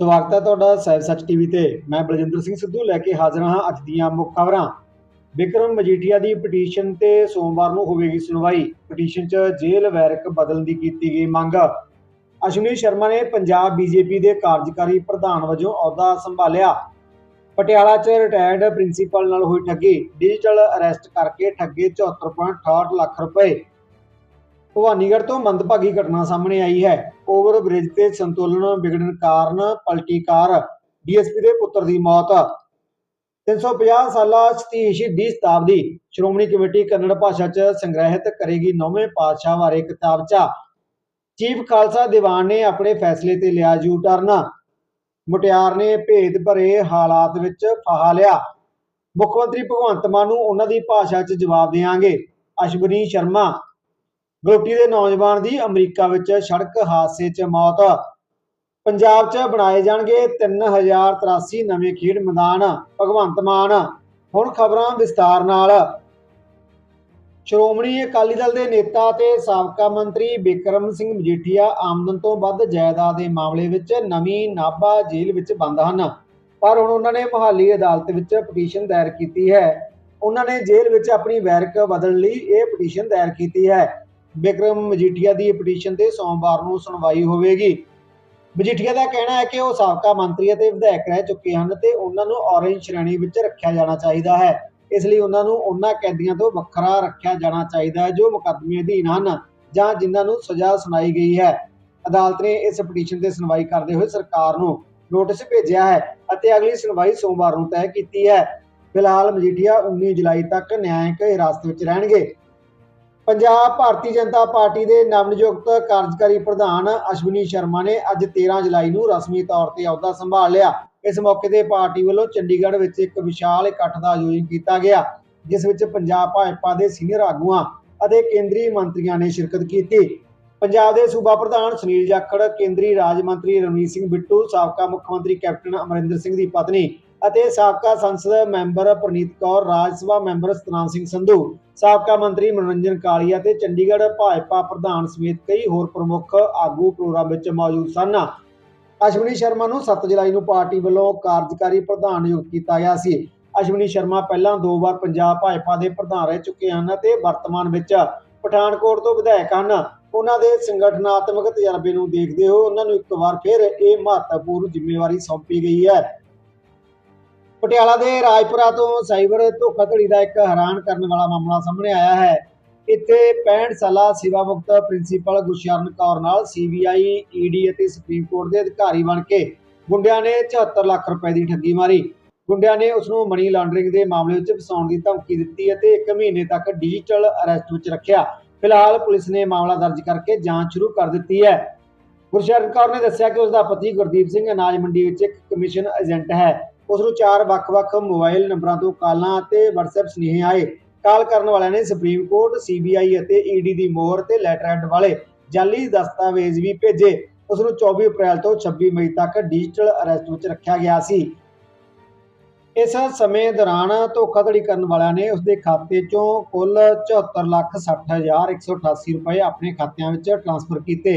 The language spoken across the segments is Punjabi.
ਸਵਾਗਤ ਹੈ ਤੁਹਾਡਾ ਸੈਬ ਸੱਚ ਟੀਵੀ ਤੇ। ਮੈਂ ਬਲਜਿੰਦਰ ਸਿੰਘ ਸਿੱਧੂ ਲੈ ਕੇ ਹਾਜ਼ਰ ਹਾਂ ਅੱਜ ਦੀਆਂ ਮੁੱਖ ਖਬਰਾਂ। ਵਿਕਰਮ ਮਜੀਠੀਆ ਦੀ ਪਟੀਸ਼ਨ ਤੇ ਸੋਮਵਾਰ ਨੂੰ ਹੋਵੇਗੀ ਸੁਣਵਾਈ। ਪਟੀਸ਼ਨ 'ਚ ਜੇਲ੍ਹ ਵੈਰਕ ਬਦਲਣ ਦੀ ਕੀਤੀ ਗਈ ਮੰਗ। ਅਸ਼ਵਨੀ ਸ਼ਰਮਾ ਨੇ ਪੰਜਾਬ ਬੀਜੇਪੀ ਦੇ ਕਾਰਜਕਾਰੀ ਪ੍ਰਧਾਨ ਵਜੋਂ ਅਹੁਦਾ ਸੰਭਾਲਿਆ। ਪਟਿਆਲਾ 'ਚ ਰਿਟਾਇਰਡ ਪ੍ਰਿੰਸੀਪਲ ਨਾਲ ਹੋਈ ਠੱਗੀ। ਡਿਜੀਟਲ ਅਰੈਸਟ ਕਰਕੇ ਠੱਗੇ 74.68 ਲੱਖ ਰੁਪਏ। ਭਵਾਨੀਗੜ੍ਹ ਤੋਂ ਮੰਦਭਾਗੀ ਘਟਨਾ ਸਾਹਮਣੇ ਆਈ ਹੈ। ਓਵਰ ਬ੍ਰਿਜ ਤੇ ਸੰਤੁਲਨ ਵਿਗੜਨ ਕਾਰਨ ਪਲਟੀ ਕਾਰ ਡੀਐਸਪੀ ਦੇ ਪੁੱਤਰ ਦੀ ਮੌਤ। 350 ਸਾਲਾ ਸਤੀਸ਼ ਸ਼ਹੀਦੀ ਸ਼ਤਾਬਦੀ ਸ਼੍ਰੋਮਣੀ ਕਮੇਟੀ ਕੰਨੜ ਭਾਸ਼ਾ 'ਚ ਸੰਗ੍ਰਹਿਤ ਕਰੇਗੀ ਨੌਵੇਂ ਪਾਤਸ਼ਾਹ ਬਾਰੇ ਕਿਤਾਬਚਾ ਚੀਫ ਖਾਲਸਾ ਦੀਵਾਨ ਨੇ ਆਪਣੇ ਫੈਸਲੇ ਤੇ ਲਿਆ ਯੂ ਟਰਨ ਮੁਟਿਆਰ ਨੇ ਭੇਦ ਭਰੇ ਹਾਲਾਤ ਵਿੱਚ ਫਾਹਾ ਲਿਆ। ਮੁੱਖ ਮੰਤਰੀ ਭਗਵੰਤ ਮਾਨ ਨੂੰ ਉਹਨਾਂ ਦੀ ਭਾਸ਼ਾ 'ਚ ਜਵਾਬ ਦੇਵਾਂਗੇ। ਅਸ਼ਵਨੀ ਸ਼ਰਮਾ ਗੋਟੀ ਦੇ ਨੌਜਵਾਨ ਦੀ ਅਮਰੀਕਾ ਵਿੱਚ ਸੜਕ ਹਾਦਸੇ 'ਚ ਮੌਤ। ਪੰਜਾਬ 'ਚ ਬਣਾਏ ਜਾਣਗੇ 3083 ਨਵੇਂ ਖੇਡ ਮੈਦਾਨ, ਭਗਵੰਤ ਮਾਨ। ਹੁਣ ਖਬਰਾਂ ਵਿਸਤਾਰ ਨਾਲ। ਸ਼੍ਰੋਮਣੀ ਅਕਾਲੀ ਦਲ ਦੇ ਨੇਤਾ ਤੇ ਸਾਬਕਾ ਮੰਤਰੀ ਬਿਕਰਮ ਸਿੰਘ ਮਜੀਠੀਆ ਆਮਦਨ ਤੋਂ ਵੱਧ ਜਾਇਦਾਦ ਦੇ ਮਾਮਲੇ ਵਿੱਚ ਨਵੀਂ ਨਾਭਾ ਜੇਲ੍ਹ ਵਿੱਚ ਬੰਦ ਹਨ। ਪਰ ਹੁਣ ਉਹਨਾਂ ਨੇ ਮੁਹਾਲੀ ਅਦਾਲਤ ਵਿੱਚ ਪਟੀਸ਼ਨ ਦਾਇਰ ਕੀਤੀ ਹੈ। ਉਹਨਾਂ ਨੇ ਜੇਲ੍ਹ ਵਿੱਚ ਆਪਣੀ ਵੈਰਕ ਬਦਲਣ ਲਈ ਇਹ ਪਟੀਸ਼ਨ ਦਾਇਰ ਕੀਤੀ ਹੈ। ਵਿਕਰਮ ਮਜੀਠੀਆ ਦੀ ਪਟੀਸ਼ਨ ਤੇ ਸੋਮਵਾਰ ਨੂੰ ਸੁਣਵਾਈ ਹੋਵੇਗੀ। ਮਜੀਠੀਆ ਦਾ ਕਹਿਣਾ ਹੈ ਕਿ ਉਹ ਸਾਬਕਾ ਮੰਤਰੀ ਅਤੇ ਵਿਧਾਇਕ ਰਹਿ ਚੁੱਕੇ ਹਨ ਤੇ ਉਹਨਾਂ ਨੂੰ ਔਰੇਂਜ ਸ਼੍ਰੇਣੀ ਵਿੱਚ ਰੱਖਿਆ ਜਾਣਾ ਚਾਹੀਦਾ ਹੈ। ਇਸ ਲਈ ਉਹਨਾਂ ਨੂੰ ਉਹਨਾਂ ਕੈਦੀਆਂ ਤੋਂ ਵੱਖਰਾ ਰੱਖਿਆ ਜਾਣਾ ਚਾਹੀਦਾ ਹੈ ਜੋ ਮੁਕੱਦਮੇ ਅਧੀਨ ਹਨ ਜਾਂ ਜਿਨ੍ਹਾਂ ਨੂੰ ਸਜ਼ਾ ਸੁਣਾਈ ਗਈ ਹੈ। ਅਦਾਲਤ ਨੇ ਇਸ ਪਟੀਸ਼ਨ ਤੇ ਸੁਣਵਾਈ ਕਰਦੇ ਹੋਏ ਸਰਕਾਰ ਨੂੰ ਨੋਟਿਸ ਭੇਜਿਆ ਹੈ ਅਤੇ ਅਗਲੀ ਸੁਣਵਾਈ ਸੋਮਵਾਰ ਨੂੰ ਤੈਅ ਕੀਤੀ ਹੈ। ਫਿਲਹਾਲ ਮਜੀਠੀਆ 19 ਜੁਲਾਈ ਤੱਕ ਨਿਆਂਇਕ ਹਿਰਾਸਤ ਵਿੱਚ ਰਹਿਣਗੇ। ਪੰਜਾਬ ਭਾਰਤੀ ਜਨਤਾ ਪਾਰਟੀ ਦੇ ਨਵਨਿਯੁਕਤ ਕਾਰਜਕਾਰੀ ਪ੍ਰਧਾਨ ਅਸ਼ਵਨੀ ਸ਼ਰਮਾ ਨੇ ਅੱਜ 13 ਜੁਲਾਈ ਨੂੰ ਰਸਮੀ ਤੌਰ ਤੇ ਅਹੁਦਾ ਸੰਭਾਲ ਲਿਆ। ਇਸ ਮੌਕੇ ਤੇ ਪਾਰਟੀ ਵੱਲੋਂ ਚੰਡੀਗੜ੍ਹ ਵਿੱਚ ਇੱਕ ਵਿਸ਼ਾਲ ਇਕੱਠ ਦਾ ਆਯੋਜਨ ਕੀਤਾ ਗਿਆ, ਜਿਸ ਵਿੱਚ ਪੰਜਾਬ ਭਾਜਪਾ ਦੇ ਸੀਨੀਅਰ ਆਗੂਆਂ ਅਤੇ ਕੇਂਦਰੀ ਮੰਤਰੀਆਂ ਨੇ ਸ਼ਿਰਕਤ ਕੀਤੀ। ਪੰਜਾਬ ਦੇ ਸੂਬਾ ਪ੍ਰਧਾਨ ਸੁਨੀਲ ਜਾਖੜ, ਕੇਂਦਰੀ ਰਾਜ ਮੰਤਰੀ ਰਣਜੀਤ ਸਿੰਘ ਬਿੱਟੂ, ਸਾਬਕਾ ਮੁੱਖ ਮੰਤਰੀ ਕੈਪਟਨ ਅਮਰਿੰਦਰ ਸਿੰਘ ਦੀ ਪਤਨੀ ਅਤੇ ਸਾਬਕਾ ਸੰਸਦ ਮੈਂਬਰ ਪ੍ਰਨੀਤ ਕੌਰ, ਰਾਜ ਸਭਾ ਮੈਂਬਰ ਸਤਨਾਮ ਸਿੰਘ ਸੰਧੂ, ਸਾਬਕਾ ਮੰਤਰੀ ਮਨੋਰੰਜਨ ਕਾਲੀਆ ਤੇ ਚੰਡੀਗੜ੍ਹ ਭਾਜਪਾ ਪ੍ਰਧਾਨ ਸਮੇਤ ਕਈ ਹੋਰ ਪ੍ਰਮੁੱਖ ਆਗੂ ਪ੍ਰੋਗਰਾਮ ਵਿੱਚ ਮੌਜੂਦ ਸਨ। ਅਸ਼ਵਨੀ ਸ਼ਰਮਾ ਨੂੰ 7 ਜੁਲਾਈ ਨੂੰ ਪਾਰਟੀ ਵੱਲੋਂ ਕਾਰਜਕਾਰੀ ਪ੍ਰਧਾਨ ਨਿਯੁਕਤ ਕੀਤਾ ਗਿਆ ਸੀ। ਅਸ਼ਵਨੀ ਸ਼ਰਮਾ ਪਹਿਲਾਂ ਦੋ ਵਾਰ ਪੰਜਾਬ ਭਾਜਪਾ ਦੇ ਪ੍ਰਧਾਨ ਰਹਿ ਚੁੱਕੇ ਹਨ ਅਤੇ ਵਰਤਮਾਨ ਵਿੱਚ ਪਠਾਨਕੋਟ ਤੋਂ ਵਿਧਾਇਕ ਹਨ। ਉਹਨਾਂ ਦੇ ਸੰਗਠਨਾਤਮਕ ਤਜਰਬੇ ਨੂੰ ਦੇਖਦੇ ਹੋਏ ਉਹਨਾਂ ਨੂੰ ਇੱਕ ਵਾਰ ਫਿਰ ਇਹ ਮਹੱਤਵਪੂਰਨ ਜ਼ਿੰਮੇਵਾਰੀ ਸੌਂਪੀ ਗਈ ਹੈ। ਪਟਿਆਲਾ ਦੇ ਰਾਜਪੁਰਾ ਤੋਂ ਸਾਈਬਰ ਧੋਖਾਧੜੀ ਦਾ ਇੱਕ ਹੈਰਾਨ ਕਰਨ ਵਾਲਾ ਮਾਮਲਾ ਸਾਹਮਣੇ ਆਇਆ ਹੈ। ਇੱਥੇ 65 ਸਾਲਾ ਸੇਵਾ ਮੁਕਤ ਪ੍ਰਿੰਸੀਪਲ ਗੁਰਸ਼ਰਨ ਕੌਰ ਨਾਲ ਸੀਬੀਆਈ ਈਡੀ ਅਤੇ ਸੁਪਰੀਮ ਕੋਰਟ ਦੇ ਅਧਿਕਾਰੀ ਬਣ ਕੇ ਗੁੰਡਿਆਂ ਨੇ 74 ਲੱਖ ਰੁਪਏ ਦੀ ਠੱਗੀ ਮਾਰੀ। ਗੁੰਡਿਆਂ ਨੇ ਉਸ ਨੂੰ ਮਨੀ ਲਾਂਡਰਿੰਗ ਦੇ ਮਾਮਲੇ ਵਿੱਚ ਫਸਾਉਣ ਦੀ ਧਮਕੀ ਦਿੱਤੀ ਅਤੇ 1 ਮਹੀਨੇ ਤੱਕ ਡਿਜੀਟਲ ਅਰੈਸਟ ਵਿੱਚ ਰੱਖਿਆ। ਫਿਲਹਾਲ ਪੁਲਿਸ ਨੇ ਮਾਮਲਾ ਦਰਜ ਕਰਕੇ ਜਾਂਚ ਸ਼ੁਰੂ ਕਰ ਦਿੱਤੀ ਹੈ। ਗੁਰਸ਼ਰਨ ਕੌਰ ਨੇ ਦੱਸਿਆ ਕਿ ਉਸ ਦਾ ਪਤੀ ਗੁਰਦੀਪ ਸਿੰਘ ਅਨਾਜ ਮੰਡੀ ਵਿੱਚ ਇੱਕ ਕਮਿਸ਼ਨ ਏਜੰਟ ਹੈ। ਉਸ ਨੂੰ ਚਾਰ ਵੱਖ-ਵੱਖ ਮੋਬਾਈਲ ਨੰਬਰਾਂ ਤੋਂ ਕਾਲਾਂ ਅਤੇ WhatsApp ਸੁਨੇਹੇ ਆਏ। ਕਾਲ ਕਰਨ ਵਾਲਿਆਂ ਨੇ ਸੁਪਰੀਮ ਕੋਰਟ ਸੀਬੀਆਈ ਅਤੇ ਈਡੀ ਦੀ ਮੋਹਰ ਤੇ ਲੈਟਰ ਹੈਡ ਵਾਲੇ ਜਾਲੀ ਦਸਤਾਵੇਜ਼ ਵੀ ਭੇਜੇ। ਉਸ ਨੂੰ 24 ਅਪ੍ਰੈਲ ਤੋਂ 26 ਮਈ ਤੱਕ ਡਿਜੀਟਲ ਅਰੈਸਟ ਵਿੱਚ ਰੱਖਿਆ ਗਿਆ ਸੀ। ਇਸ ਸਮੇਂ ਦੌਰਾਨ ਧੋਖਾਧੜੀ ਕਰਨ ਵਾਲਿਆਂ ਨੇ ਉਸ ਦੇ ਖਾਤੇ ਚੋਂ ਕੁੱਲ 74,60,188 ਰੁਪਏ ਆਪਣੇ ਖਾਤਿਆਂ ਵਿੱਚ ਟ੍ਰਾਂਸਫਰ ਕੀਤੇ।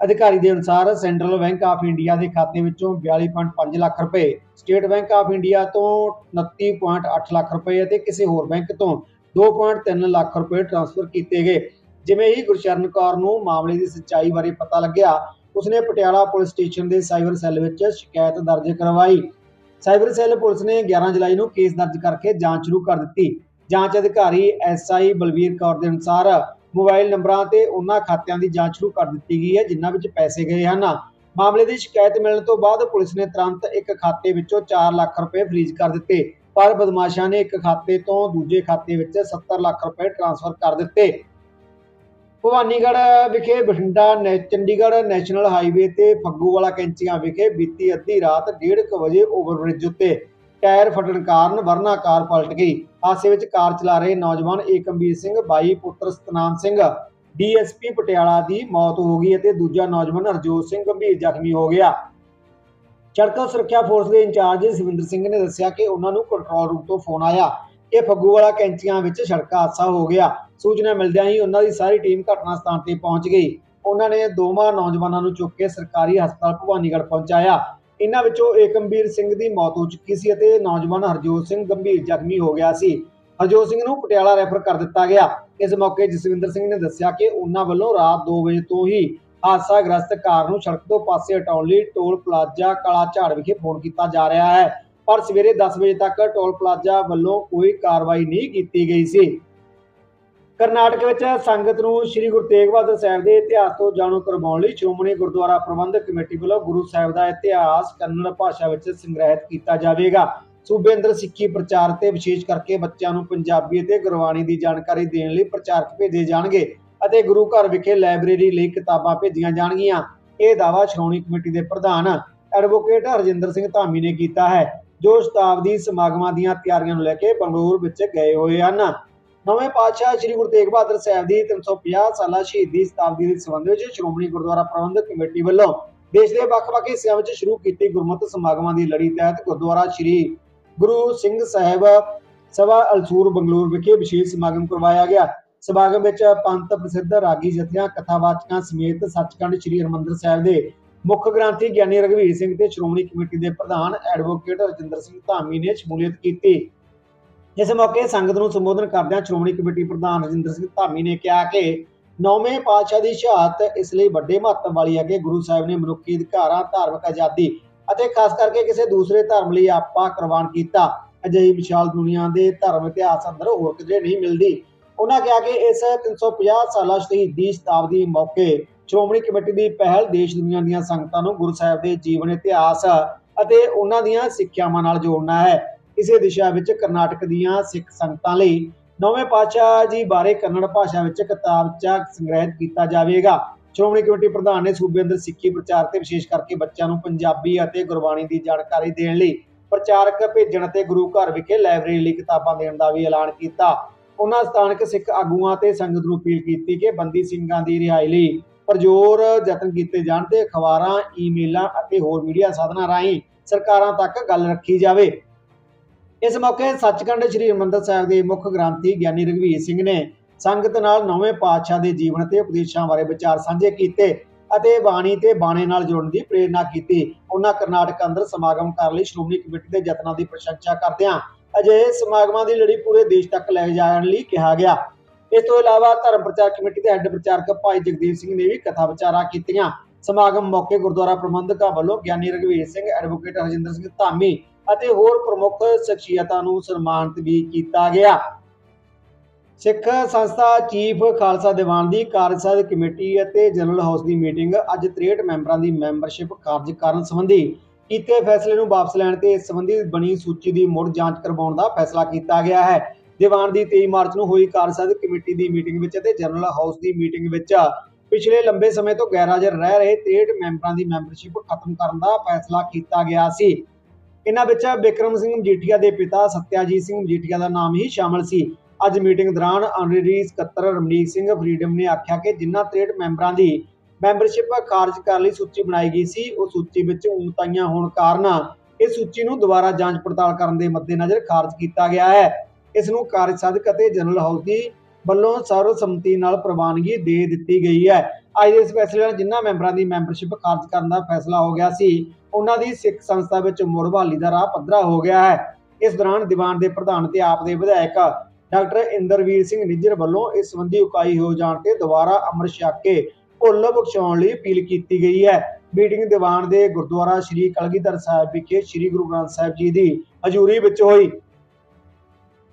ਅਧਿਕਾਰੀ ਦੇ ਅਨੁਸਾਰ ਸੈਂਟਰਲ ਬੈਂਕ ਆਫ ਇੰਡੀਆ ਦੇ ਖਾਤੇ ਵਿੱਚੋਂ 42.5 ਲੱਖ ਰੁਪਏ, ਸਟੇਟ ਬੈਂਕ ਆਫ ਇੰਡੀਆ ਤੋਂ 29.8 ਲੱਖ ਰੁਪਏ ਅਤੇ ਕਿਸੇ ਹੋਰ ਬੈਂਕ ਤੋਂ 2.3 ਲੱਖ ਰੁਪਏ ਟ੍ਰਾਂਸਫਰ ਕੀਤੇ ਗਏ। ਜਿਵੇਂ ਹੀ ਗੁਰਸ਼ਰਨ ਕੌਰ ਨੂੰ ਮਾਮਲੇ ਦੀ ਸੱਚਾਈ ਬਾਰੇ ਪਤਾ ਲੱਗਿਆ, ਉਸਨੇ ਪਟਿਆਲਾ ਪੁਲਿਸ ਸਟੇਸ਼ਨ ਦੇ ਸਾਈਬਰ ਸੈੱਲ ਵਿੱਚ ਸ਼ਿਕਾਇਤ ਦਰਜ ਕਰਵਾਈ। ਸਾਈਬਰ ਸੈੱਲ ਪੁਲਿਸ ਨੇ 11 ਜੁਲਾਈ ਨੂੰ ਕੇਸ ਦਰਜ ਕਰਕੇ ਜਾਂਚ ਸ਼ੁਰੂ ਕਰ ਦਿੱਤੀ। ਜਾਂਚ ਅਧਿਕਾਰੀ ਐਸਆਈ ਬਲਵੀਰ ਕੌਰ ਦੇ ਅਨੁਸਾਰ ਮੋਬਾਈਲ ਨੰਬਰਾਂ ਤੇ ਉਹਨਾਂ ਖਾਤਿਆਂ ਦੀ ਜਾਂਚ ਸ਼ੁਰੂ ਕਰ ਦਿੱਤੀ ਗਈ ਹੈ, ਜਿਨ੍ਹਾਂ ਵਿੱਚ ਪੈਸੇ ਗਏ ਹਨ। ਮਾਮਲੇ ਦੀ ਸ਼ਿਕਾਇਤ ਮਿਲਣ ਤੋਂ ਬਾਅਦ ਪੁਲਿਸ ਨੇ ਤੁਰੰਤ ਇੱਕ ਖਾਤੇ ਵਿੱਚੋਂ 4 ਲੱਖ ਰੁਪਏ ਫ੍ਰੀਜ਼ ਕਰ ਦਿੱਤੇ, ਪਰ ਬਦਮਾਸ਼ਾਂ ਨੇ ਇੱਕ ਖਾਤੇ ਤੋਂ ਦੂਜੇ ਖਾਤੇ ਵਿੱਚ 70 ਲੱਖ ਰੁਪਏ ਟ੍ਰਾਂਸਫਰ ਕਰ ਦਿੱਤੇ। ਭਵਾਨੀਗੜ੍ਹ ਵਿਖੇ ਬਠਿੰਡਾ ਨੈ- ਚੰਡੀਗੜ੍ਹ ਨੈਸ਼ਨਲ ਹਾਈਵੇ ਤੇ ਫੱਗੂਵਾਲਾ ਕੈਂਚੀਆਂ ਵਿਖੇ ਬੀਤੀ ਅੱਧੀ ਰਾਤ 1:30 ਵਜੇ ਓਵਰਬ੍ਰਿਜ ਉੱਤੇ ਟਾਇਰ ਫਟਣ ਕਾਰਨ ਵਰਨਾ ਕਾਰ ਪਲਟ ਗਈ। ਹਾਦਸੇ ਵਿੱਚ ਕਾਰ ਚਲਾ ਰਹੇ ਨੌਜਵਾਨ ਏਕਮਵੀਰ ਸਿੰਘ, ਬਾਈ ਪੁੱਤਰ ਸਤਨਾਮ ਸਿੰਘ, ਡੀਐਸਪੀ ਪਟਿਆਲਾ ਦੀ ਮੌਤ ਹੋ ਗਈ ਅਤੇ ਦੂਜਾ ਨੌਜਵਾਨ ਹਰਜੋਤ ਸਿੰਘ ਗੰਭੀਰ ਜ਼ਖਮੀ ਹੋ ਗਿਆ। ਸੜਕ ਸੁਰੱਖਿਆ ਫੋਰਸ ਦੇ ਇੰਚਾਰਜ ਸਵਿੰਦਰ ਸਿੰਘ ਨੇ ਦੱਸਿਆ ਕਿ ਉਹਨਾਂ ਨੂੰ ਕੰਟਰੋਲ ਰੂਮ ਤੋਂ ਫੋਨ ਆਇਆ। ਕਿ ਫੱਗੂਵਾਲਾ ਕੈਂਚੀਆਂ ਵਿੱਚ ਸੜਕ ਹਾਦਸਾ ਹੋ ਗਿਆ। ਸੂਚਨਾ ਮਿਲਦਿਆਂ ਹੀ ਉਹਨਾਂ ਦੀ ਸਾਰੀ ਟੀਮ ਘਟਨਾ ਸਥਾਨ ਤੇ ਪਹੁੰਚ ਗਈ। ਉਹਨਾਂ ਨੇ ਦੋਵਾਂ ਨੌਜਵਾਨਾਂ ਨੂੰ ਚੁੱਕ ਕੇ ਸਰਕਾਰੀ ਹਸਪਤਾਲ ਭਵਾਨੀਗੜ੍ਹ ਪਹੁੰਚਾਇਆ। ਇਹਨਾਂ ਵਿੱਚੋਂ ਏਕਮਵੀਰ ਸਿੰਘ ਦੀ ਮੌਤ ਹੋ ਚੁੱਕੀ ਸੀ ਅਤੇ ਨੌਜਵਾਨ ਹਰਜੋਤ ਸਿੰਘ ਗੰਭੀਰ ਜ਼ਖਮੀ ਹੋ ਗਿਆ ਸੀ। ਹਰਜੋਤ ਸਿੰਘ ਨੂੰ ਪਟਿਆਲਾ ਰੈਫਰ ਕਰ ਦਿੱਤਾ ਗਿਆ। ਇਸ ਮੌਕੇ ਜਸਵਿੰਦਰ ਸਿੰਘ ਨੇ ਦੱਸਿਆ ਕਿ ਉਹਨਾਂ ਵੱਲੋਂ ਰਾਤ 2 ਵਜੇ ਤੋਂ ਹੀ ਹਾਦਸਾਗ੍ਰਸਤ ਕਾਰ ਨੂੰ ਸੜਕ ਤੋਂ ਪਾਸੇ ਹਟਾਉਣ ਲਈ ਟੋਲ ਪਲਾਜ਼ਾ ਕਾਲਾ ਝਾੜ ਵਿਖੇ ਫੋਨ ਕੀਤਾ ਜਾ ਰਿਹਾ ਹੈ। ਪਰ ਸਵੇਰੇ 10 ਵਜੇ ਤੱਕ ਟੋਲ ਪਲਾਜ਼ਾ ਵੱਲੋਂ ਕੋਈ ਕਾਰਵਾਈ ਨਹੀਂ ਕੀਤੀ ਗਈ ਸੀ। ਕਰਨਾਟਕ ਵਿੱਚ ਸੰਗਤ ਨੂੰ ਸ੍ਰੀ ਗੁਰੂ ਤੇਗ ਬਹਾਦਰ ਸਾਹਿਬ ਦੇ ਇਤਿਹਾਸ ਤੋਂ ਜਾਣੂ ਕਰਵਾਉਣ ਲਈ ਸ਼੍ਰੋਮਣੀ ਗੁਰਦੁਆਰਾ ਪ੍ਰਬੰਧਕ ਕਮੇਟੀ ਵੱਲੋਂ ਗੁਰੂ ਸਾਹਿਬ ਦਾ ਇਤਿਹਾਸ, ਕੰਨੜ ਭਾਸ਼ਾ ਵਿੱਚ ਸੰਗ੍ਰਹਿਤ ਕੀਤਾ ਜਾਵੇਗਾ। ਸੂਬੇ ਅੰਦਰ ਸਿੱਖੀ ਪ੍ਰਚਾਰ ਤੇ ਵਿਸ਼ੇਸ਼ ਕਰਕੇ ਬੱਚਿਆਂ ਨੂੰ ਪੰਜਾਬੀ ਅਤੇ ਗੁਰਬਾਣੀ ਦੀ ਜਾਣਕਾਰੀ ਦੇਣ ਲਈ ਪ੍ਰਚਾਰਕ ਭੇਜੇ ਜਾਣਗੇ ਅਤੇ ਗੁਰੂ ਘਰ ਵਿਖੇ ਲਾਇਬ੍ਰੇਰੀ ਲਈ ਕਿਤਾਬਾਂ ਭੇਜੀਆਂ ਜਾਣਗੀਆਂ। ਇਹ ਦਾਅਵਾ ਸ਼੍ਰੋਮਣੀ ਕਮੇਟੀ ਦੇ ਪ੍ਰਧਾਨ ਐਡਵੋਕੇਟ ਹਰਜਿੰਦਰ ਸਿੰਘ ਧਾਮੀ ਨੇ ਕੀਤਾ ਹੈ, ਜੋ ਸ਼ਤਾਬਦੀ ਸਮਾਗਮਾਂ ਦੀਆਂ ਤਿਆਰੀਆਂ ਨੂੰ ਲੈ ਕੇ ਬੰਗਲੌਰ ਵਿੱਚ ਗਏ ਹੋਏ ਹਨ। ਨਵੇਂ ਪਾਤਸ਼ਾਹ ਸ੍ਰੀ ਗੁਰੂ ਤੇਗ ਬਹਾਦਰ ਸਾਹਿਬ ਦੀ 350 ਸਾਲਾ ਸ਼ਹੀਦੀ ਸ਼ਤਾਬਦੀ ਦੇ ਸੰਬੰਧ ਵਿੱਚ ਸ਼੍ਰੋਮਣੀ ਗੁਰਦੁਆਰਾ ਪ੍ਰਬੰਧਕ ਕਮੇਟੀ ਵੱਲੋਂ ਦੇਸ਼ ਦੇ ਵੱਖ-ਵੱਖ ਹਿੱਸਿਆਂ ਵਿੱਚ ਸ਼ੁਰੂ ਕੀਤੀ ਗੁਰਮਤਿ ਸਮਾਗਮਾਂ ਦੀ ਲੜੀ ਤਹਿਤ ਗੁਰਦੁਆਰਾ ਸ੍ਰੀ ਗੁਰੂ ਸਿੰਘ ਸਾਹਿਬ ਸਭਾ ਅਲਸੂਰ, ਬੰਗਲੌਰ ਵਿਖੇ ਵਿਸ਼ੇਸ਼ ਸਮਾਗਮ ਕਰਵਾਇਆ ਗਿਆ। ਸਮਾਗਮ ਵਿੱਚ ਪੰਥ ਪ੍ਰਸਿੱਧ ਰਾਗੀ ਜਥਿਆਂ, ਕਥਾਵਾਚਕਾਂ ਸਮੇਤ ਸੱਚਖੰਡ ਸ੍ਰੀ ਹਰਿਮੰਦਰ ਸਾਹਿਬ ਦੇ ਮੁੱਖ ਗ੍ਰੰਥੀ ਗਿਆਨੀ ਰਘਵੀਰ ਸਿੰਘ ਤੇ ਸ਼੍ਰੋਮਣੀ ਕਮੇਟੀ ਦੇ ਪ੍ਰਧਾਨ ਐਡਵੋਕੇਟ ਰਜਿੰਦਰ ਸਿੰਘ ਧਾਮੀ ਨੇ ਸ਼ਮੂਲੀਅਤ ਕੀਤੀ। ਇਸ ਮੌਕੇ ਸੰਗਤ ਨੂੰ ਸੰਬੋਧਨ ਕਰਦਿਆਂ ਸ਼੍ਰੋਮਣੀ ਕਮੇਟੀ ਪ੍ਰਧਾਨ ਰਜਿੰਦਰ ਸਿੰਘ ਧਾਮੀ ਨੇ ਕਿਹਾ ਕਿ ਨੌਵੇਂ ਪਾਤਸ਼ਾਹ ਦੀ ਸ਼ਹਾਦਤ ਇਸ ਲਈ ਵੱਡੇ ਮਹੱਤਵ ਵਾਲੀ ਹੈ ਕਿ ਗੁਰੂ ਸਾਹਿਬ ਨੇ ਮਨੁੱਖੀ ਅਧਿਕਾਰਾਂ, ਧਾਰਮਿਕ ਆਜ਼ਾਦੀ ਅਤੇ ਖਾਸ ਕਰਕੇ ਕਿਸੇ ਦੂਸਰੇ ਧਰਮ ਲਈ ਆਪਾ ਕੁਰਬਾਨ ਕੀਤਾ। ਅਜਿਹੀ ਵਿਸ਼ਾਲ ਦੁਨੀਆ ਦੇ ਧਰਮ ਇਤਿਹਾਸ ਅੰਦਰ ਹੋਰ ਕਿਤੇ ਨਹੀਂ ਮਿਲਦੀ। ਉਹਨਾਂ ਕਿਹਾ ਕਿ ਇਸ 350 ਸਾਲਾ ਸ਼ਹੀਦੀ ਸ਼ਤਾਬਦੀ ਮੌਕੇ ਸ਼੍ਰੋਮਣੀ ਕਮੇਟੀ ਦੀ ਪਹਿਲ ਦੇਸ਼ ਦੁਨੀਆ ਦੀਆਂ ਸੰਗਤਾਂ ਨੂੰ ਗੁਰੂ ਸਾਹਿਬ ਦੇ ਜੀਵਨ ਇਤਿਹਾਸ ਅਤੇ ਉਹਨਾਂ ਦੀਆਂ ਸਿੱਖਿਆਵਾਂ ਨਾਲ ਜੋੜਨਾ ਹੈ। ਇਸੇ ਦਿਸ਼ਾ ਵਿੱਚ ਕਰਨਾਟਕ ਦੀਆਂ ਸਿੱਖ ਸੰਗਤਾਂ ਲਈ ਨੌਵੇਂ ਪਾਤਸ਼ਾਹ ਜੀ ਬਾਰੇ ਕੰਨੜ ਭਾਸ਼ਾ ਵਿੱਚ ਕਿਤਾਬਚਾ ਸੰਗ੍ਰਹਿਤ ਕੀਤਾ ਜਾਵੇਗਾ। ਸ਼੍ਰੋਮਣੀ ਕਮੇਟੀ ਪ੍ਰਧਾਨ ਨੇ ਸੂਬੇ ਅੰਦਰ ਸਿੱਖੀ ਪ੍ਰਚਾਰ ਤੇ ਵਿਸ਼ੇਸ਼ ਕਰਕੇ ਬੱਚਿਆਂ ਨੂੰ ਪੰਜਾਬੀ ਅਤੇ ਗੁਰਬਾਣੀ ਦੀ ਜਾਣਕਾਰੀ ਦੇਣ ਲਈ ਪ੍ਰਚਾਰਕ ਭੇਜਣ ਅਤੇ ਗੁਰੂ ਘਰ ਵਿਖੇ ਲਾਇਬ੍ਰੇਰੀ ਲਈ ਕਿਤਾਬਾਂ ਦੇਣ ਦਾ ਵੀ ਐਲਾਨ ਕੀਤਾ। ਉਹਨਾਂ ਸਥਾਨਕ ਸਿੱਖ ਆਗੂਆਂ ਤੇ ਸੰਗਤ ਨੂੰ ਅਪੀਲ ਕੀਤੀ ਕਿ ਬੰਦੀ ਸਿੰਘਾਂ ਦੀ ਰਿਹਾਈ ਲਈ ਪਰਜੋਰ ਯਤਨ ਕੀਤੇ ਜਾਣ ਤੇ ਅਖਬਾਰਾਂ, ਈਮੇਲਾਂ ਅਤੇ ਹੋਰ ਮੀਡੀਆ ਸਾਧਨਾਂ ਰਾਹੀਂ ਸਰਕਾਰਾਂ ਤੱਕ ਗੱਲ ਰੱਖੀ ਜਾਵੇ। ਇਸ ਮੌਕੇ ਸੱਚਖੰਡ ਸ੍ਰੀ ਹਰਿਮੰਦਰ ਸਾਹਿਬ ਦੇ ਮੁੱਖ ਗ੍ਰੰਥੀ ਗਿਆਨੀ ਰਘਵੀਰ ਸਿੰਘ ਨੇ ਸੰਗਤ ਨਾਲ ਨੌਵੇਂ ਪਾਤਸ਼ਾਹ ਦੇ ਜੀਵਨ ਤੇ ਉਪਦੇਸ਼ਾਂ ਬਾਰੇ ਵਿਚਾਰ ਸਾਂਝੇ ਕੀਤੇ ਅਤੇ ਬਾਣੀ ਤੇ ਬਾਣੇ ਨਾਲ ਜੁੜਨ ਦੀ ਪ੍ਰੇਰਣਾ ਕੀਤੀ। ਉਹਨਾਂ ਕਰਨਾਟਕ ਅੰਦਰ ਸਮਾਗਮ ਕਰਨ ਲਈ ਸ਼੍ਰੋਮਣੀ ਕਮੇਟੀ ਦੇ ਯਤਨਾਂ ਦੀ ਪ੍ਰਸ਼ੰਸਾ ਕਰਦਿਆਂ ਅਜਿਹੇ ਸਮਾਗਮਾਂ ਦੀ ਲੜੀ ਪੂਰੇ ਦੇਸ਼ ਤੱਕ ਲੈ ਜਾਣ ਲਈ ਕਿਹਾ ਗਿਆ। ਇਸ ਤੋਂ ਇਲਾਵਾ ਧਰਮ ਪ੍ਰਚਾਰ ਕਮੇਟੀ ਦੇ ਹੈੱਡ ਪ੍ਰਚਾਰਕ ਭਾਈ ਜਗਦੀਪ ਸਿੰਘ ਨੇ ਵੀ ਕਥਾ ਵਿਚਾਰਾਂ ਕੀਤੀਆਂ। ਸਮਾਗਮ ਮੌਕੇ ਗੁਰਦੁਆਰਾ ਪ੍ਰਬੰਧਕਾਂ ਵੱਲੋਂ ਗਿਆਨੀ ਰਘਵੀਰ ਸਿੰਘ, ਐਡਵੋਕੇਟ ਹਰਜਿੰਦਰ ਸਿੰਘ ਧਾਮੀ ਅਤੇ ਹੋਰ ਪ੍ਰਮੁੱਖ ਸ਼ਖਸੀਅਤਾਂ ਨੂੰ ਸਨਮਾਨਿਤ ਵੀ ਕੀਤਾ ਗਿਆ। ਸਿੱਖ ਸੰਸਥਾ ਚੀਫ ਖਾਲਸਾ ਦੀਵਾਨ ਦੀ ਕਾਰਜਸਾਧ ਕਮੇਟੀ ਅਤੇ ਜਨਰਲ ਹਾਊਸ ਦੀ ਮੀਟਿੰਗ ਅੱਜ 63 ਮੈਂਬਰਾਂ ਦੀ ਮੈਂਬਰਸ਼ਿਪ ਕਾਰਜ ਕਰਨ ਸੰਬੰਧੀ ਕੀਤੇ ਫੈਸਲੇ ਨੂੰ ਵਾਪਸ ਲੈਣ ਤੇ ਇਸ ਸੰਬੰਧੀ ਬਣੀ ਸੂਚੀ ਦੀ ਮੁੜ ਜਾਂਚ ਕਰਵਾਉਣ ਦਾ ਫੈਸਲਾ ਕੀਤਾ ਗਿਆ ਹੈ। ਦੀਵਾਨ ਦੀ 23 ਮਾਰਚ ਨੂੰ ਹੋਈ ਕਾਰਜਸਾਧ ਕਮੇਟੀ ਦੀ ਮੀਟਿੰਗ ਵਿੱਚ ਅਤੇ ਜਨਰਲ ਹਾਊਸ ਦੀ ਮੀਟਿੰਗ ਵਿੱਚ ਪਿਛਲੇ ਲੰਬੇ ਸਮੇਂ ਤੋਂ ਗੈਰ ਹਾਜ਼ਰ ਰਹਿ ਰਹੇ 63 ਮੈਂਬਰਾਂ ਦੀ ਮੈਂਬਰਸ਼ਿਪ ਖਤਮ ਕਰਨ ਦਾ ਫੈਸਲਾ ਕੀਤਾ ਗਿਆ ਸੀ। ਇਹਨਾਂ ਵਿੱਚ ਬਿਕਰਮ ਸਿੰਘ ਮਜੀਠੀਆ ਦੇ ਪਿਤਾ ਸਤਿਆਜੀਤ ਸਿੰਘ ਮਜੀਠੀਆ ਦਾ ਨਾਮ ਹੀ ਸ਼ਾਮਲ ਸੀ। ਅੱਜ ਮੀਟਿੰਗ ਦੌਰਾਨ ਆਨਰੇਰੀ ਸਕੱਤਰ ਰਮਨੀਕ ਸਿੰਘ ਫਰੀडम ਨੇ ਆਖਿਆ ਕਿ ਜਿਨ੍ਹਾਂ 63 ਮੈਂਬਰਾਂ ਦੀ ਮੈਂਬਰਸ਼ਿਪ ਖਾਰਜ ਕਰਨ ਲਈ ਸੂਚੀ ਬਣਾਈ ਗਈ ਸੀ, ਉਹ ਸੂਚੀ ਵਿੱਚ ਊਣਤਾਈਆਂ ਹੋਣ ਕਾਰਨ ਇਸ ਸੂਚੀ ਨੂੰ ਦੁਬਾਰਾ ਜਾਂਚ ਪੜਤਾਲ ਕਰਨ ਦੇ ਮੱਦੇਨਜ਼ਰ ਖਾਰਜ ਕੀਤਾ ਗਿਆ ਹੈ। ਇਸ ਨੂੰ ਕਾਰਜ ਸਾਧਕ ਅਤੇ ਜਨਰਲ ਹਾਊਸ ਦੀ ਵੱਲੋਂ ਸਰਵਸੰਮਤੀ ਨਾਲ ਪ੍ਰਵਾਨਗੀ ਦੇ ਦਿੱਤੀ ਗਈ ਹੈ। ਅੱਜ ਦੇ ਇਸ ਫੈਸਲੇ ਨਾਲ ਜਿਨ੍ਹਾਂ ਮੈਂਬਰਾਂ ਦੀ ਮੈਂਬਰਸ਼ਿਪ ਖਾਰਜ ਕਰਨ ਦਾ ਫੈਸਲਾ ਹੋ ਗਿਆ ਸੀ, ਉਹਨਾਂ ਦੀ ਸਿੱਖ ਸੰਸਥਾ ਵਿੱਚ ਮੁੜ ਬਹਾਲੀ ਦਾ ਰਾਹ ਪੱਧਰਾ ਹੋ ਗਿਆ ਹੈ। ਇਸ ਦੌਰਾਨ ਦੀਵਾਨ ਦੇ ਪ੍ਰਧਾਨ ਤੇ ਆਪ ਦੇ ਵਿਧਾਇਕ ਡਾਕਟਰ ਇੰਦਰਵੀਰ ਸਿੰਘ ਨਿੱਜਰ ਵੱਲੋਂ ਇਸ ਸੰਬੰਧੀ ਉਕਾਈ ਹੋ ਜਾਣ ਤੇ ਦੁਬਾਰਾ ਅੰਮ੍ਰਿਤ ਛਕ ਕੇ ਭੁੱਲ ਬਖਸ਼ਾਉਣ ਲਈ ਅਪੀਲ ਕੀਤੀ ਗਈ ਹੈ। ਮੀਟਿੰਗ ਦੀਵਾਨ ਦੇ ਗੁਰਦੁਆਰਾ ਸ੍ਰੀ ਕਲਗੀਧਰ ਸਾਹਿਬ ਵਿਖੇ ਸ੍ਰੀ ਗੁਰੂ ਗ੍ਰੰਥ ਸਾਹਿਬ ਜੀ ਦੀ ਹਜ਼ੂਰੀ ਵਿੱਚ ਹੋਈ।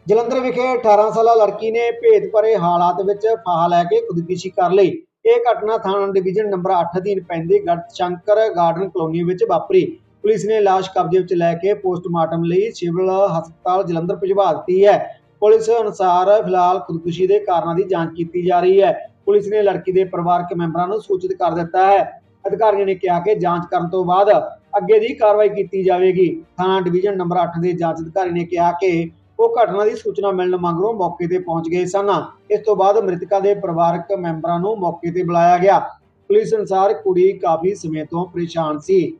ਜਲੰਧਰ ਵਿਖੇ 18 ਸਾਲਾ ਲੜਕੀ ਨੇ ਭੇਦ ਭਰੇ ਹਾਲਾਤ ਵਿੱਚ ਫਾਹਾ ਲੈ ਕੇ ਖੁਦਕੁਸ਼ੀ ਕਰ ਲਈ। ਇਹ ਘਟਨਾ ਥਾਣਾ ਡਿਵੀਜ਼ਨ ਨੰਬਰ 8 ਅਧੀਨ ਪੈਂਦੀ ਗੜਸ਼ੰਕਰ ਗਾਰਡਨ ਕਲੋਨੀ ਵਿੱਚ ਵਾਪਰੀ। ਪੁਲਿਸ ਨੇ ਲਾਸ਼ ਕਬਜ਼ੇ ਵਿੱਚ ਲੈ ਕੇ ਪੋਸਟਮਾਰਟਮ ਲਈ ਸਿਵਲ ਹਸਪਤਾਲ ਜਲੰਧਰ ਭਿਜਵਾ ਦਿੱਤੀ ਹੈ। ਪੁਲਿਸ ਅਨੁਸਾਰ ਫਿਲਹਾਲ ਖੁਦਕੁਸ਼ੀ ਦੇ ਕਾਰਨਾਂ ਦੀ ਜਾਂਚ ਕੀਤੀ ਜਾ ਰਹੀ ਹੈ। ਪੁਲਿਸ ਨੇ ਲੜਕੀ ਦੇ ਪਰਿਵਾਰਕ ਮੈਂਬਰਾਂ ਨੂੰ ਸੂਚਿਤ ਕਰ ਦਿੱਤਾ ਹੈ। ਅਧਿਕਾਰੀਆਂ ਨੇ ਕਿਹਾ ਕਿ ਜਾਂਚ ਕਰਨ ਤੋਂ ਬਾਅਦ ਅੱਗੇ ਦੀ ਕਾਰਵਾਈ ਕੀਤੀ ਜਾਵੇਗੀ। ਥਾਣਾ ਡਿਵੀਜ਼ਨ ਨੰਬਰ 8 ਦੇ ਜਾਂਚ ਅਧਿਕਾਰੀ ਨੇ ਕਿਹਾ ਕਿ ਉਹ ਘਟਨਾ ਦੀ ਸੂਚਨਾ ਮਿਲਣ ਮਗਰੋਂ ਮੌਕੇ ਤੇ ਪਹੁੰਚ ਗਏ ਸਨ। ਇਸ ਤੋਂ ਬਾਅਦ ਮ੍ਰਿਤਕਾ ਦੇ ਪਰਿਵਾਰਕ ਮੈਂਬਰਾਂ ਨੂੰ ਮੌਕੇ ਤੇ ਬੁਲਾਇਆ ਗਿਆ। ਪੁਲਿਸ ਅਨੁਸਾਰ ਕੁੜੀ ਕਾਫੀ ਸਮੇਂ ਤੋਂ ਪਰੇਸ਼ਾਨ ਸੀ।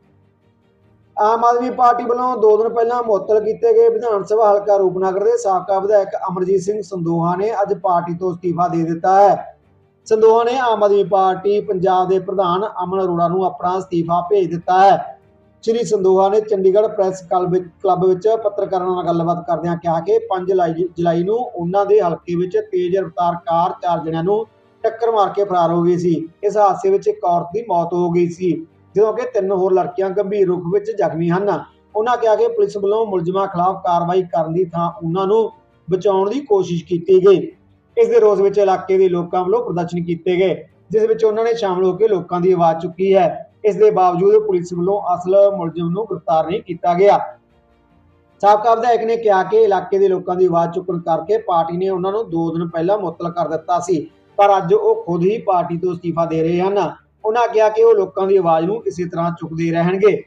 ਆਮ ਆਦਮੀ ਪਾਰਟੀ ਵੱਲੋਂ ਦੋ ਦਿਨ ਪਹਿਲਾਂ ਮੁਅੱਤਲ ਕੀਤੇ ਗਏ ਵਿਧਾਨ ਸਭਾ ਹਲਕਾ ਰੂਪਨਗਰ ਦੇ ਸਾਬਕਾ ਵਿਧਾਇਕ ਅਮਰਜੀਤ ਸਿੰਘ ਸੰਦੋਹਾ ਨੇ ਅੱਜ ਪਾਰਟੀ ਤੋਂ ਅਸਤੀਫਾ ਦੇ ਦਿੱਤਾ ਹੈ। ਸੰਦੋਹਾ ਨੇ ਆਮ ਆਦਮੀ ਪਾਰਟੀ ਪੰਜਾਬ ਦੇ ਪ੍ਰਧਾਨ ਅਮਨ ਅਰੋੜਾ ਨੂੰ ਆਪਣਾ ਅਸਤੀਫਾ ਭੇਜ ਦਿੱਤਾ ਹੈ। ਸ਼੍ਰੀ ਸੰਦੋਹਾ ਨੇ ਚੰਡੀਗੜ੍ਹ ਪ੍ਰੈਸ ਕਲੱਬ ਵਿੱਚ- ਕਲੱਬ ਵਿੱਚ ਪੱਤਰਕਾਰਾਂ ਨਾਲ ਗੱਲਬਾਤ ਕਰਦਿਆਂ ਕਿਹਾ ਕਿ 5 ਜੁਲਾਈ ਨੂੰ ਉਹਨਾਂ ਦੇ ਹਲਕੇ ਵਿੱਚ ਤੇਜ਼ ਰਫ਼ਤਾਰ ਕਾਰ ਚਾਰ ਜਣਿਆਂ ਨੂੰ ਟੱਕਰ ਮਾਰ ਕੇ ਫਰਾਰ ਹੋ ਗਈ ਸੀ। ਇਸ ਹਾਦਸੇ ਵਿੱਚ ਇੱਕ ਔਰਤ ਦੀ ਮੌਤ ਹੋ ਗਈ ਸੀ, ਜਦੋਂ ਕਿ ਤਿੰਨ ਹੋਰ ਲੜਕੀਆਂ ਗੰਭੀਰ ਰੂਪ ਵਿੱਚ ਜ਼ਖਮੀ ਹਨ। ਉਹਨਾਂ ਕਿਹਾ ਕਿ ਪੁਲਿਸ ਵੱਲੋਂ ਮੁਲਜ਼ਮਾਂ ਖਿਲਾਫ ਕਾਰਵਾਈ ਕਰਨ ਦੀ ਥਾਂ ਉਹਨਾਂ ਨੂੰ ਬਚਾਉਣ ਦੀ ਕੋਸ਼ਿਸ਼ ਕੀਤੀ ਗਈ। ਇਸ ਦੇ ਰੋਸ ਵਿੱਚ ਇਲਾਕੇ ਦੇ ਲੋਕਾਂ ਵੱਲੋਂ ਪ੍ਰਦਰਸ਼ਨ ਕੀਤੇ ਗਏ, ਜਿਸ ਵਿੱਚ ਉਹਨਾਂ ਨੇ ਸ਼ਾਮਲ ਹੋ ਕੇ ਲੋਕਾਂ ਦੀ ਆਵਾਜ਼ ਚੁੱਕੀ ਹੈ। ਇਸ ਦੇ ਬਾਵਜੂਦ ਪੁਲਿਸ ਵੱਲੋਂ ਅਸਲ ਮੁਲਜ਼ਮ ਨੂੰ ਗ੍ਰਿਫਤਾਰ ਨਹੀਂ ਕੀਤਾ ਗਿਆ। ਸਾਬਕਾ ਵਿਧਾਇਕ ਨੇ ਕਿਹਾ ਕਿ ਇਲਾਕੇ ਦੇ ਲੋਕਾਂ ਦੀ ਆਵਾਜ਼ ਚੁੱਕਣ ਕਰਕੇ ਪਾਰਟੀ ਨੇ ਉਹਨਾਂ ਨੂੰ 2 ਦਿਨ ਪਹਿਲਾਂ ਮੁਅੱਤਲ ਕਰ ਦਿੱਤਾ ਸੀ, ਪਰ ਅੱਜ ਉਹ ਖੁਦ ਹੀ ਪਾਰਟੀ ਤੋਂ ਅਸਤੀਫਾ ਦੇ ਰਹੇ ਹਨ। ਉਹਨਾਂ ਕਿਹਾ ਕਿ ਉਹ ਲੋਕਾਂ ਦੀ ਆਵਾਜ਼ ਨੂੰ ਇਸੇ ਤਰ੍ਹਾਂ ਚੁੱਕਦੇ ਰਹਿਣਗੇ।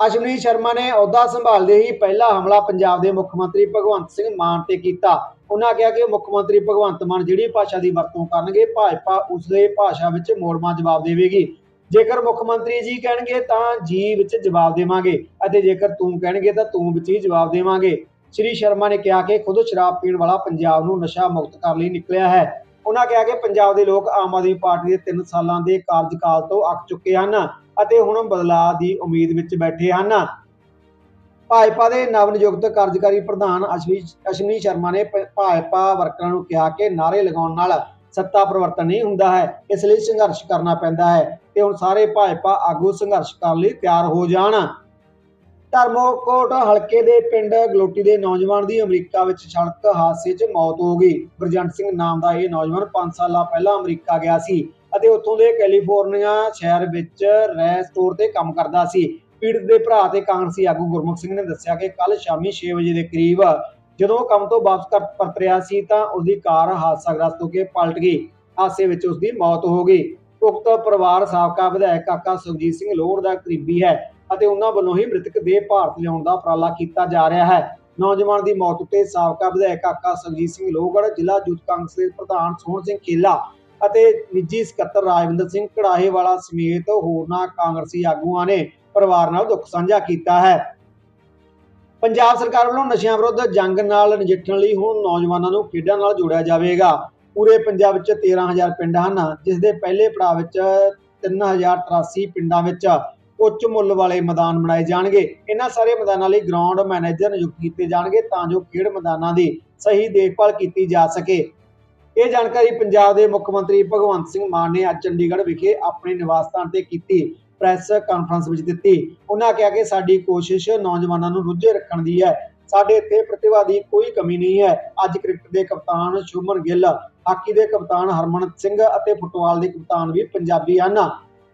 ਅਸ਼ਵਨੀ ਸ਼ਰਮਾ ਨੇ ਅਹੁਦਾ ਸੰਭਾਲਦੇ ਹੀ ਪਹਿਲਾ ਹਮਲਾ ਪੰਜਾਬ ਦੇ ਮੁੱਖ ਮੰਤਰੀ ਭਗਵੰਤ ਸਿੰਘ ਮਾਨ ਤੇ ਕੀਤਾ। ਉਹਨਾਂ ਕਿਹਾ ਕਿ ਮੁੱਖ ਮੰਤਰੀ ਭਗਵੰਤ ਮਾਨ ਜਿਹੜੀ ਭਾਸ਼ਾ ਦੀ ਵਰਤੋਂ ਕਰਨਗੇ, ਭਾਜਪਾ ਉਸਦੇ ਭਾਸ਼ਾ ਵਿੱਚ ਮੋੜਵਾਂ ਜਵਾਬ ਦੇਵੇਗੀ। ਜੇਕਰ ਮੁੱਖ ਮੰਤਰੀ ਜੀ ਕਹਿਣਗੇ ਤਾਂ ਜੀ ਵਿੱਚ ਜਵਾਬ ਦੇਵਾਂਗੇ ਅਤੇ ਜੇਕਰ ਤੂੰ ਕਹਿਣਗੇ ਤਾਂ ਤੂੰ ਵਿੱਚ ਹੀ ਜਵਾਬ ਦੇਵਾਂਗੇ। ਸ਼੍ਰੀ ਸ਼ਰਮਾ ਨੇ ਕਿਹਾ ਕਿ ਖੁਦ ਸ਼ਰਾਬ ਪੀਣ ਵਾਲਾ ਪੰਜਾਬ ਨੂੰ ਨਸ਼ਾ ਮੁਕਤ ਕਰਨ ਲਈ ਨਿਕਲਿਆ ਹੈ। ਉਹਨਾਂ ਕਿਹਾ ਕਿ ਪੰਜਾਬ ਦੇ ਲੋਕ ਆਮ ਆਦਮੀ ਪਾਰਟੀ ਦੇ 3 ਸਾਲਾਂ ਦੇ ਕਾਰਜਕਾਲ ਤੋਂ ਅੱਕ ਚੁੱਕੇ ਹਨ ਅਤੇ ਹੁਣ ਬਦਲਾਅ ਦੀ ਉਮੀਦ ਵਿੱਚ ਬੈਠੇ ਹਨ। ਭਾਜਪਾ ਦੇ ਨਵ ਨਿਯੁਕਤ ਕਾਰਜਕਾਰੀ ਪ੍ਰਧਾਨ ਅਸ਼ਵਨੀ ਅਸ਼ਵਨੀ ਸ਼ਰਮਾ ਨੇ ਭਾਜਪਾ ਵਰਕਰਾਂ ਨੂੰ ਕਿਹਾ ਕਿ ਨਾਰੇ ਲਗਾਉਣ ਨਾਲ ਸੱਤਾ ਪਰਿਵਰਤਨ ਨਹੀਂ ਹੁੰਦਾ ਹੈ, ਇਸ ਲਈ ਸੰਘਰਸ਼ ਕਰਨਾ ਪੈਂਦਾ ਹੈ ਤੇ ਹੁਣ ਸਾਰੇ ਭਾਜਪਾ ਆਗੂ ਸੰਘਰਸ਼ ਕਰਨ ਲਈ ਤਿਆਰ ਹੋ ਜਾਣ। ਧਰਮੋਕੋਟ ਹਲਕੇ ਦੇ ਪਿੰਡ ਗਲੋਟੀ ਦੇ ਨੌਜਵਾਨ ਦੀ ਅਮਰੀਕਾ ਵਿੱਚ ਸੜਕ ਹਾਦਸੇ 'ਚ ਮੌਤ ਹੋ ਗਈ। ਬਰਜੰਟ ਸਿੰਘ ਨਾਮ ਦਾ ਇਹ ਨੌਜਵਾਨ 5 ਸਾਲਾਂ ਪਹਿਲਾਂ ਅਮਰੀਕਾ ਗਿਆ ਸੀ ਅਤੇ ਉੱਥੋਂ ਦੇ ਕੈਲੀਫੋਰਨੀਆ ਸ਼ਹਿਰ ਵਿੱਚ ਰਹਿ ਸਟੋਰ ਤੇ ਕੰਮ ਕਰਦਾ ਸੀ। ਪੀੜਤ ਦੇ ਭਰਾ ਤੇ ਕਾਂਗਰਸੀ ਆਗੂ ਗੁਰਮੁਖ ਸਿੰਘ ਨੇ ਦੱਸਿਆ ਕਿ ਕੱਲ ਸ਼ਾਮੀ 6 ਵਜੇ ਦੇ ਕਰੀਬ ਜਦੋਂ ਉਹ ਕੰਮ ਤੋਂ ਵਾਪਸ ਕਰ ਪਰਤ ਰਿਹਾ ਸੀ ਤਾਂ ਉਸਦੀ ਕਾਰ ਹਾਦਸਾਗ੍ਰਸਤ ਹੋ ਕੇ ਪਲਟ ਗਈ। ਹਾਦਸੇ ਵਿੱਚ ਉਸਦੀ ਮੌਤ ਹੋ ਗਈ। ਉਕਤ ਪਰਿਵਾਰ ਸਾਬਕਾ ਵਿਧਾਇਕ ਕਾਕਾ ਸੁਖਜੀਤ ਸਿੰਘ ਲੋਹੜ ਦਾ ਕਰੀਬੀ ਹੈ ਅਤੇ ਉਹਨਾਂ ਵੱਲੋਂ ਹੀ ਮ੍ਰਿਤਕ ਦੇ ਭਾਰਤ ਲਿਆਉਣ ਦਾ ਉਪਰਾਲਾ ਕੀਤਾ ਜਾ ਰਿਹਾ ਹੈ। ਨੌਜਵਾਨ ਦੀ ਮੌਤ ਉੱਤੇ ਸਾਬਕਾ ਵਿਧਾਇਕ ਕਾਕਾ ਸੁਖਜੀਤ ਸਿੰਘ ਲੋਹਗੜ ਜ਼ਿਲ੍ਹਾ ਯੂਥ ਕਾਂਗਰਸ ਦੇ ਪ੍ਰਧਾਨ ਸੋਹਣ ਸਿੰਘ ਖੇਲਾ ਅਤੇ ਨਿੱਜੀ ਸਕੱਤਰ ਰਾਜਵਿੰਦਰ ਸਿੰਘ ਕੜਾਹੇਵਾਲਾ ਸਮੇਤ ਹੋਰਨਾਂ ਕਾਂਗਰਸੀ ਆਗੂਆਂ ਨੇ ਪਰਿਵਾਰ ਨਾਲ ਦੁੱਖ ਸਾਂਝਾ ਕੀਤਾ ਹੈ। ਪੰਜਾਬ ਸਰਕਾਰ ਵੱਲੋਂ ਨਸ਼ਿਆਂ ਵਿਰੁੱਧ ਜੰਗ ਨਾਲ ਨਜਿੱਠਣ ਲਈ ਹੁਣ ਨੌਜਵਾਨਾਂ ਨੂੰ ਖੇਡਾਂ ਨਾਲ ਜੋੜਿਆ ਜਾਵੇਗਾ। ਪੂਰੇ ਪੰਜਾਬ ਵਿੱਚ 13000 ਪਿੰਡ ਹਨ ਜਿਸ ਦੇ ਪਹਿਲੇ ਪੜਾਅ ਵਿੱਚ 3083 ਪਿੰਡਾਂ ਵਿੱਚ ਉੱਚ ਮੁੱਲ ਵਾਲੇ ਮੈਦਾਨ ਬਣਾਏ ਜਾਣਗੇ। ਇਹਨਾਂ ਸਾਰੇ ਮੈਦਾਨਾਂ ਲਈ ਗਰਾਊਂਡ ਮੈਨੇਜਰ ਨਿਯੁਕਤ ਕੀਤੇ ਜਾਣਗੇ ਤਾਂ ਜੋ ਖੇਡ ਮੈਦਾਨਾਂ ਦੀ ਸਹੀ ਦੇਖਭਾਲ ਕੀਤੀ ਜਾ ਸਕੇ। ਇਹ ਜਾਣਕਾਰੀ ਪੰਜਾਬ ਦੇ ਮੁੱਖ ਮੰਤਰੀ ਭਗਵੰਤ ਸਿੰਘ ਮਾਨ ਨੇ ਅੱਜ ਚੰਡੀਗੜ੍ਹ ਵਿਖੇ ਆਪਣੇ ਨਿਵਾਸ ਸਥਾਨ ਤੇ ਕੀਤੀ। ਪ੍ਰੈਸ ਕਾਨਫਰੰਸ ਵਿੱਚ ਦਿੱਤੀ। ਉਹਨਾਂ ਕਿਹਾ ਕਿ ਸਾਡੀ ਕੋਸ਼ਿਸ਼ ਨੌਜਵਾਨਾਂ ਨੂੰ ਰੁੱਝੇ ਰੱਖਣ ਦੀ ਹੈ। ਸਾਡੇ ਇੱਥੇ ਪ੍ਰਤਿਭਾ ਦੀ ਕੋਈ ਕਮੀ ਨਹੀਂ ਹੈ। ਅੱਜ ਕ੍ਰਿਕਟ ਦੇ ਕਪਤਾਨ ਸ਼ੁਭਮਨ ਗਿੱਲ, ਹਾਕੀ ਦੇ ਕਪਤਾਨ ਹਰਮਨ ਸਿੰਘ ਅਤੇ ਫੁੱਟਬਾਲ ਦੇ ਕਪਤਾਨ ਵੀ ਪੰਜਾਬੀ ਹਨ।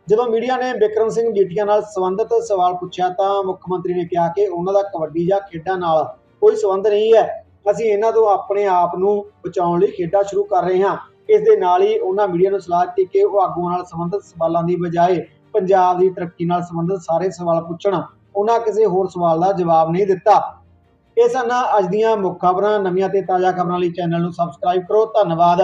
ਜਦੋਂ ਮੀਡੀਆ ਨੇ ਬਿਕਰਮ ਸਿੰਘ ਜੀਠੀਆ ਨਾਲ ਸੰਬੰਧਿਤ ਸਵਾਲ ਪੁੱਛਿਆ ਤਾਂ ਮੁੱਖ ਮੰਤਰੀ ਨੇ ਕਿਹਾ ਕਿ ਉਹਨਾਂ ਦਾ ਕਬੱਡੀ ਜਾਂ ਖੇਡਾਂ ਨਾਲ ਕੋਈ ਸੰਬੰਧ ਨਹੀਂ ਹੈ। ਅਸੀਂ ਇਹਨਾਂ ਤੋਂ ਆਪਣੇ ਆਪ ਨੂੰ ਬਚਾਉਣ ਲਈ ਖੇਡਾਂ ਸ਼ੁਰੂ ਕਰ ਰਹੇ ਹਾਂ। ਇਸ ਦੇ ਨਾਲ ਹੀ ਉਹਨਾਂ ਮੀਡੀਆ ਨੂੰ ਸਲਾਹ ਦਿੱਤੀ ਕਿ ਉਹ ਆਗੂਆਂ ਨਾਲ ਸੰਬੰਧਿਤ ਸਵਾਲਾਂ ਦੀ ਬਜਾਏ ਪੰਜਾਬ ਦੀ ਤਰੱਕੀ ਨਾਲ ਸੰਬੰਧਿਤ ਸਾਰੇ ਸਵਾਲ ਪੁੱਛਣ, ਉਹਨਾਂ ਕਿਸੇ ਹੋਰ ਸਵਾਲ ਦਾ ਜਵਾਬ ਨਹੀਂ ਦਿੱਤਾ। ਇਹ ਸਨ ਅੱਜ ਦੀਆਂ ਮੁੱਖ ਖਬਰਾਂ, ਨਵੀਆਂ ਤੇ ਤਾਜ਼ਾ ਖਬਰਾਂ ਲਈ ਚੈਨਲ ਨੂੰ ਸਬਸਕ੍ਰਾਈਬ ਕਰੋ। ਧੰਨਵਾਦ।